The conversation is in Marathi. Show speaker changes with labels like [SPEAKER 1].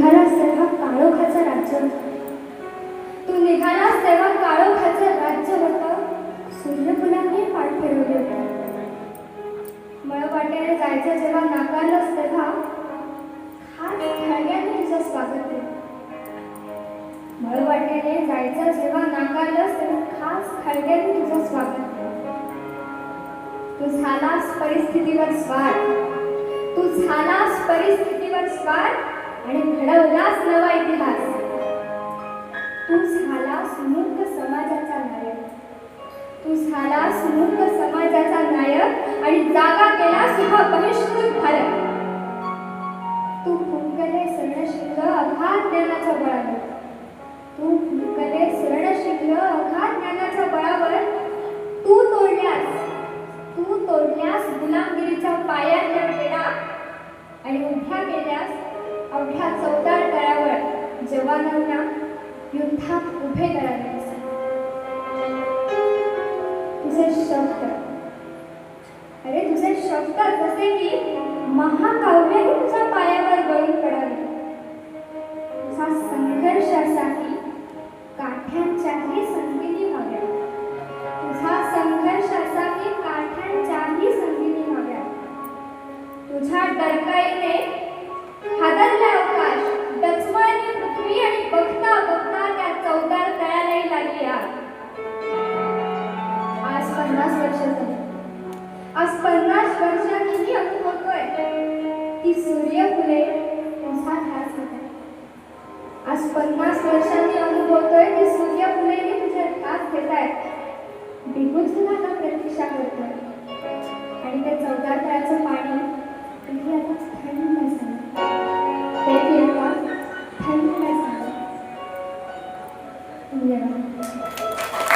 [SPEAKER 1] निघालास तेव्हा काळोखाचं राज्य तू निघालास तेव्हा काळोखाचं राज्य होतं. सूर्यफुलांनी पाठ फिरवली होती. मळवाट्याने जायचं जेव्हा नाकारलंस तेव्हा खास खळग्याने तुझं स्वागत केलं मळवाट्याने जायचं जेव्हा नाकारलंस तेव्हा खास खळग्याने तुझं स्वागत तू झालास परिस्थितीवर स्वार तू झालास परिस्थितीवर स्वार आणि घडवलास नवा इतिहास. तू झाला मूर्ख समाजाचा नायक. तू झाला मूर्ख समाजाचा नायक आणि जागा केलास सुद्धा बहिष्कृत भारत. तू फुंकले सरणशिंग अघात ज्ञानाच्या बळावर. तू फुंकले सरणशिंग अघात ज्ञानाच्या बळावर. तू तोडल्यास तू तोडल्यास गुलामगिरीच्या पायांना वेळा आणि उभ्या केल्यास जवानांना युद्धात उभे करावे तुझे शब्द. अरे तुझे शब्द जसे की महाकाव्यही तुझ्या पायावर गळून पडावे. तुझा संघर्षासाठी काठ्यांच्याही संगीनी हव्या. तुझा संघर्षासाठी काठ्यांच्याही संगीनी हव्या. तुझ्या डरकाईने हादरला ती सूर्य फुले मोठा होत. आहे आज पन्नास वर्षांनी अनुभवतोय ती सूर्यफुलेही तुझे ध्यास घेत आहेत. बिगुजनाला प्रतीक्षा करतोय. आणि ते चौदा तळाचं पाणी तुम्ही आता थंड झालं ते थंड झालं धन्यवाद